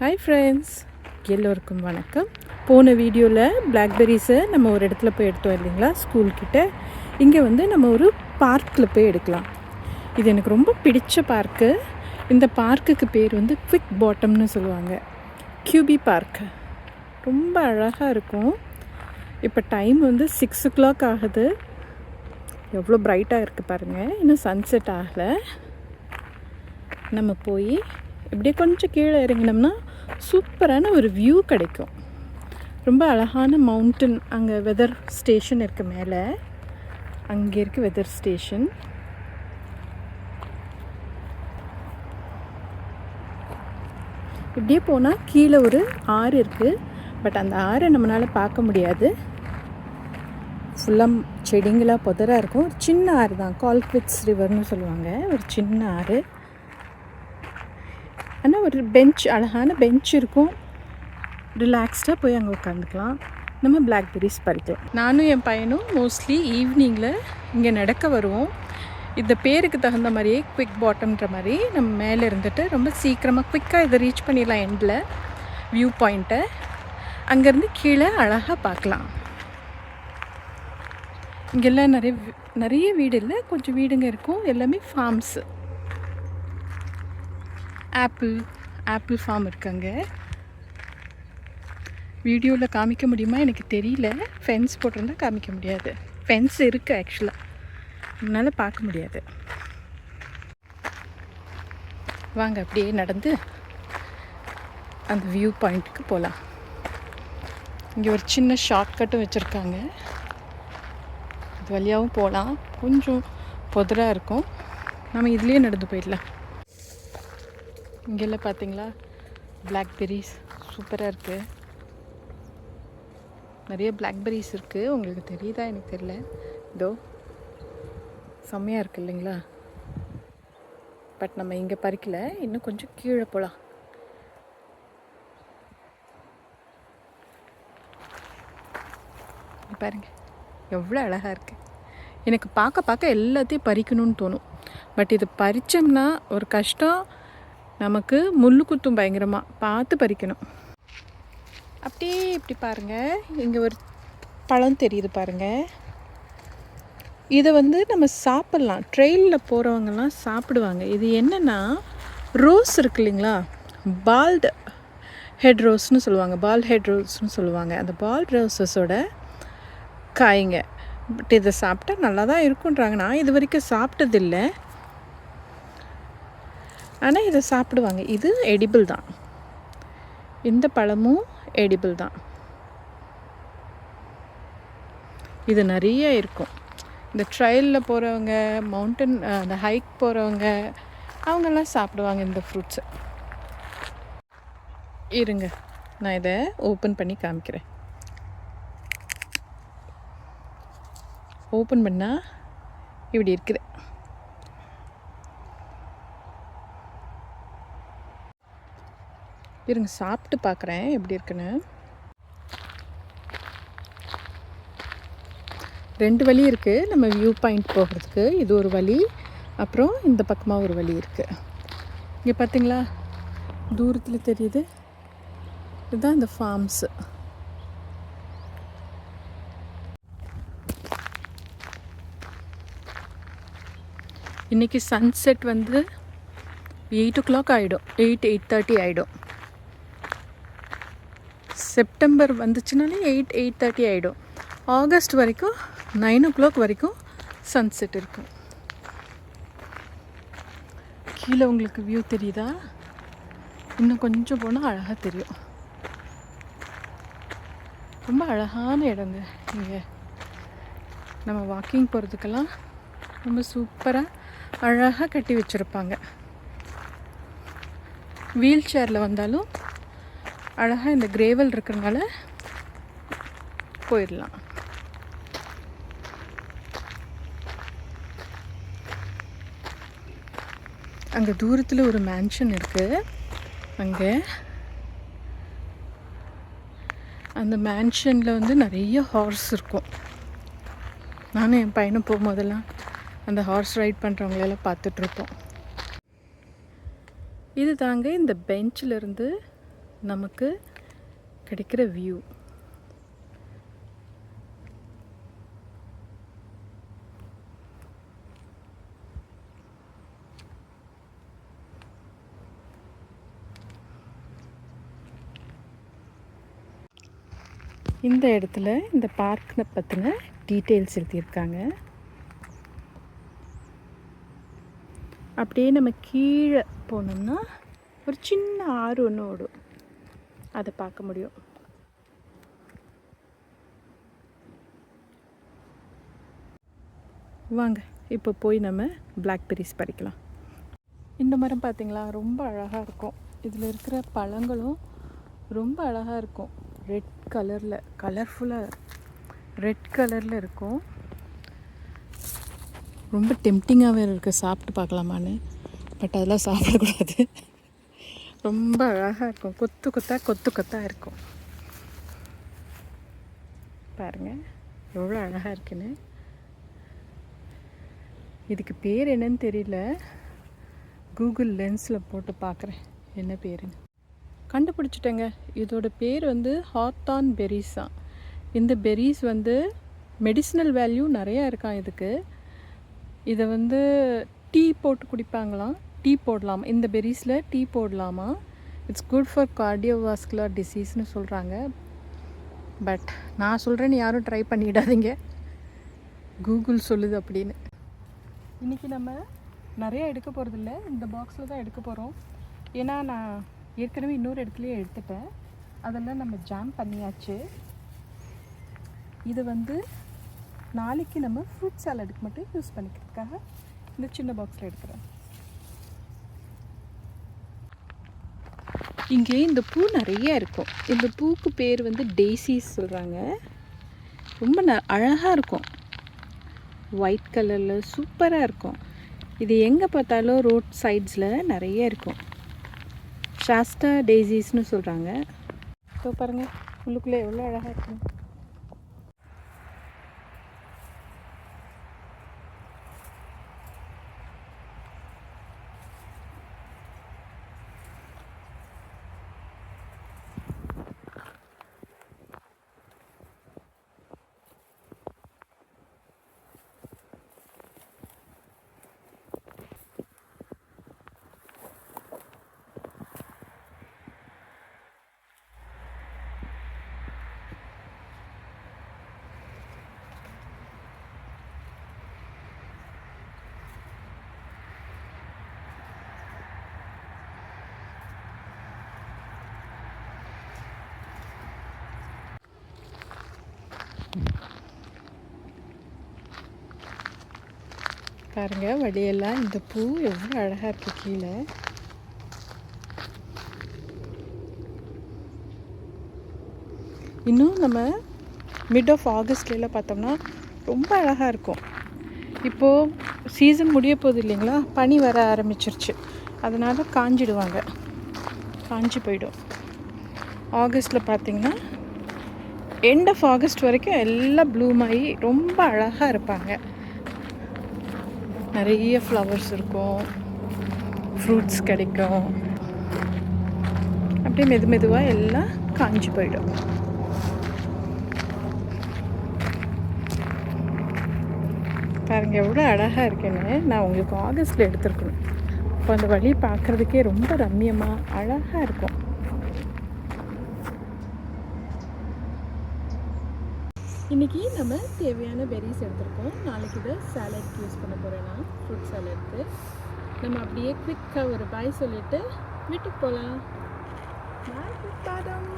Hi friends எல்லோருக்கும் வணக்கம். போன வீடியோவில் பிளாக்பெரிஸை நம்ம ஒரு இடத்துல போய் எடுத்தோம் இல்லைங்களா? ஸ்கூல்கிட்ட இங்கே வந்து நம்ம ஒரு பார்க்கில் போய் எடுக்கலாம். இது எனக்கு ரொம்ப பிடிச்ச பார்க்கு இந்த பார்க்குக்கு பேர் வந்து குவிக் பாட்டம்னு சொல்லுவாங்க. கியூபி பார்க் ரொம்ப அழகாக இருக்கும். இப்போ டைம் வந்து சிக்ஸ் ஓ கிளாக் ஆகுது எவ்வளோ பிரைட்டாக இருக்குது பாருங்கள் இன்னும் சன்செட் ஆகலை. நம்ம போய் இப்படியே கொஞ்சம் கீழே இறங்கினோம்னா சூப்பரான ஒரு வியூ கிடைக்கும். ரொம்ப அழகான மவுண்டன் அங்கே வெதர் ஸ்டேஷன் இருக்குது மேலே. அங்கே இருக்குது வெதர் ஸ்டேஷன் இப்படியே போனால் கீழே ஒரு ஆறு இருக்குது பட் அந்த ஆறை நம்மளால் பார்க்க முடியாது. ஃபுல்லாக செடிங்களாக புதராக இருக்கும். ஒரு சின்ன ஆறு தான் கால்குவிட்ஸ் ரிவர்னு சொல்லுவாங்க. ஒரு சின்ன ஆறு. ஆனால் ஒரு பெஞ்ச் அழகான பெஞ்ச் இருக்கும். ரிலாக்ஸ்டாக போய் அங்கே உட்காந்துக்கலாம் நம்ம பிளாக்பெரிஸ் பறிக்கலாம் நானும் என் பையனும் மோஸ்ட்லி ஈவினிங்கில் இங்கே நடக்க வருவோம். இந்த பேருக்கு தகுந்த மாதிரியே குவிக் பாட்டம்ன்ற மாதிரி நம்ம மேலே இருந்துட்டு ரொம்ப சீக்கிரமாக குவிக்காக இதை ரீச் பண்ணிடலாம் எண்டில் வியூ பாயிண்ட்டை அங்கேருந்து கீழே அழகாக பார்க்கலாம். இங்கெல்லாம் நிறைய நிறைய வீடு இல்லை. கொஞ்சம் வீடுங்க இருக்கும். எல்லாமே ஃபார்ம்ஸு ஆப்பிள் ஆப்பிள் ஃபார்ம் இருக்காங்க. வீடியோவில் காமிக்க முடியுமா? எனக்கு தெரியல. ஃபென்ஸ் போட்டிருந்தால் காமிக்க முடியாது. ஃபென்ஸ் இருக்குது ஆக்சுவலாக அதனால் பார்க்க முடியாது. வாங்க அப்படியே நடந்து அந்த வியூ பாயிண்ட்டுக்கு போகலாம் இங்கே ஒரு சின்ன ஷார்ட்கட்டும் வச்சுருக்காங்க. இது வழியாகவும் போகலாம் கொஞ்சம் புதராக இருக்கும். நம்ம இதுலேயே நடந்து போயிடலாம். இங்கெல்லாம் பார்த்தீங்களா பிளாக்பெரிஸ் சூப்பராக இருக்குது நிறைய பிளாக்பெரிஸ் இருக்குது உங்களுக்கு தெரியுதா? எனக்கு தெரியல. இதோ செம்மையாக இருக்குது இல்லைங்களா? பட் நம்ம இங்கே பறிக்கல. இன்னும் கொஞ்சம் கீழே போகலாம் பாருங்கள் பாருங்க. எவ்வளோ அழகாக இருக்குது எனக்கு பார்க்க பார்க்க எல்லாத்தையும் பறிக்கணும்னு தோணும். பட் இது பறித்தோம்னா ஒரு கஷ்டம். நமக்கு முள்ளு குத்தும் பயங்கரமாக பார்த்து பறிக்கணும். அப்படியே இப்படி பாருங்கள் இங்கே ஒரு பழம் தெரியுது பாருங்கள் இதை வந்து நம்ம சாப்பிட்லாம். ட்ரெயினில் போகிறவங்கலாம் சாப்பிடுவாங்க. இது என்னென்னா ரோஸ் இருக்கு இல்லைங்களா? பால்டு ஹெட் ரோஸ்னு சொல்லுவாங்க. பால் ஹெட் ரோஸ்னு சொல்லுவாங்க. அந்த பால் ரோஸஸோட காய்ங்க. பட் இதை சாப்பிட்டா நல்லா தான் இருக்குன்றாங்க. நான் இது வரைக்கும் சாப்பிட்டதில்லை. ஆனால் இதை சாப்பிடுவாங்க. இது எடிபிள் தான். இந்த பழமும் எடிபிள் தான். இது நிறைய இருக்கும். இந்த ட்ரையலில் போகிறவங்க மவுண்டன் அந்த ஹைக் போகிறவங்க அவங்கெல்லாம் சாப்பிடுவாங்க இந்த ஃப்ரூட்ஸை இருங்க. நான் இதை ஓப்பன் பண்ணி காமிக்கிறேன். ஓப்பன் பண்ணால் இப்படி இருக்குது. இருங்க சாப்பிட்டு பார்க்குறேன் எப்படி இருக்குன்னு. ரெண்டு வழி இருக்குது நம்ம வியூ பாயிண்ட் போகிறதுக்கு. இது ஒரு வழி அப்புறம் இந்த பக்கமாக ஒரு வழி இருக்குது இங்கே பார்த்தீங்களா தூரத்தில் தெரியுது. இதுதான் இந்த ஃபார்ம்ஸு இன்றைக்கி சன்செட் வந்து எயிட் ஓ கிளாக் ஆகிடும் எயிட் எயிட் தேர்ட்டி ஆகிடும் செப்டம்பர் வந்துச்சுனாலே எயிட் எயிட் தேர்ட்டி ஆகிடும் ஆகஸ்ட் வரைக்கும் நைன் ஓ கிளாக் வரைக்கும் சன்செட் இருக்கும். கீழே உங்களுக்கு வியூ தெரியுதா? இன்னும் கொஞ்சம் போனால் அழகாக தெரியும். ரொம்ப அழகான இடங்க இங்கே. நம்ம வாக்கிங் போகிறதுக்கெல்லாம் ரொம்ப சூப்பராக அழகாக கட்டி வச்சுருப்பாங்க. வீல் சேரில் வந்தாலும் அழகாக இந்த கிரேவல் இருக்கிறனால போயிடலாம். அங்கே தூரத்தில் ஒரு மேன்ஷன் இருக்குது அங்கே அந்த மேன்ஷனில் வந்து நிறைய ஹார்ஸ் இருக்கும். நானும் என் பையனும் போகும்போதெல்லாம் அந்த ஹார்ஸ் ரைட் பண்ணுறவங்களெல்லாம் பார்த்துட்ருப்போம் இது தாங்க இந்த பெஞ்சில் இருந்து நமக்கு கிடைக்கிற வியூ இந்த இடத்துல இந்த பார்க்கை பற்றின டீட்டெயில்ஸ் எழுதியிருக்காங்க. அப்படியே நம்ம கீழே போனோம்னா ஒரு சின்ன ஆறு ஒன்று ஓடும். அதை பார்க்க முடியும். வாங்க இப்போ போய் நம்ம பிளாக்பெரிஸ் பறிக்கலாம். இந்த மரம் பார்த்தீங்களா? ரொம்ப அழகாக இருக்கும். இதில் இருக்கிற பழங்களும் ரொம்ப அழகாக இருக்கும். ரெட் கலரில் கலர்ஃபுல்லாக ரெட் கலரில் இருக்கும். ரொம்ப டெம்டிங்காகவே இருக்குது சாப்பிட்டு பார்க்கலாமான்னு. பட் அதெல்லாம் சாப்பிடக்கூடாது. ரொம்ப அழகாக இருக்கும். கொத்து கொத்தாக கொத்து கொத்தாக இருக்கும். பாருங்கள் எவ்வளோ அழகாக இருக்குன்னு. இதுக்கு பேர் என்னன்னு தெரியல. கூகுள் லென்ஸில் போட்டு பார்க்குறேன் என்ன பேருன்னு. கண்டுபிடிச்சிட்டேங்க. இதோட பேர் வந்து ஹாத்தான் பெரிஸ் தான். இந்த பெரிஸ் வந்து மெடிசினல் வேல்யூ நிறையா இருக்கான் இதுக்கு. இதை வந்து டீ போட்டு குடிப்பாங்களாம். டீ போடலாம்? இந்த பெரிஸில் டீ போடலாமா? இட்ஸ் குட் ஃபார் கார்டியோவாஸ்குலர் டிசீஸ்னு சொல்கிறாங்க பட் நான் சொல்கிறேன்னு யாரும் ட்ரை பண்ணிடாதீங்க. கூகுள் சொல்லுது அப்படின்னு. இன்றைக்கி நம்ம நிறையா எடுக்க போகிறதில்ல இந்த பாக்ஸில் தான் எடுக்க போகிறோம் ஏன்னா நான் ஏற்கனவே இன்னொரு இடத்துலையே எடுத்துட்டேன். அதெல்லாம் நம்ம ஜாம் பண்ணியாச்சு. இது வந்து நாளைக்கு நம்ம ஃப்ரூட் சாலடுக்கு மட்டும் யூஸ் பண்ணிக்கிறதுக்காக இந்த சின்ன பாக்ஸில் எடுக்கிறேன். இங்கே இந்த பூ நிறைய இருக்கும். இந்த பூக்கு பேர் வந்து டெய்சிஸ் சொல்கிறாங்க ரொம்ப ந அழகாக இருக்கும். ஒயிட் கலரில் சூப்பராக இருக்கும். இது எங்கே பார்த்தாலும் ரோட் சைட்ஸில் நிறைய இருக்கும். ஷாஸ்டா டெய்ஸிஸ்னு சொல்கிறாங்க ஸோ பாருங்கள் உள்ளுக்குள்ளே எவ்வளோ அழகாக இருக்கும் பாருங்க வழியெல்லாம் இந்த பூ எவ்வளோ அழகாக இருக்குது கீழே. இன்னும் நம்ம மிட் ஆஃப் ஆகஸ்ட்லாம் பார்த்தோம்னா ரொம்ப அழகாக இருக்கும். இப்போது சீசன் முடிய போகுது இல்லைங்களா? பனி வர ஆரம்பிச்சிருச்சு. அதனால் காஞ்சிடுவாங்க. காஞ்சி போயிடும். ஆகஸ்ட்டில் பார்த்திங்கன்னா எண்ட் ஆஃப் ஆகஸ்ட் வரைக்கும் எல்லாம் ப்ளூம் ஆகி ரொம்ப அழகாக இருப்பாங்க. நிறைய ஃப்ளவர்ஸ் இருக்கும். ஃப்ரூட்ஸ் கிடைக்கும். அப்படியே மெது மெதுவாக எல்லாம் காஞ்சி போயிடும். பாருங்கள் எவ்வளோ அழகாக இருக்குன்னு நான் உங்களுக்கு ஆகஸ்ட்டில் எடுத்துருக்கணும். இப்போ அந்த வழி பார்க்குறதுக்கே ரொம்ப ரம்மியமாக அழகாக இருக்கும். இன்றைக்கி நம்ம தேவையான பெரிஸ் எடுத்திருக்கோம். நாளைக்கு இதை சாலட்க்கு யூஸ் பண்ண போகிறேன் நான் ஃப்ரூட் சாலட்க்கு நம்ம அப்படியே குவிக்காக ஒரு பாய் சொல்லிவிட்டு வீட்டுக்கு போகலாம் பாதம்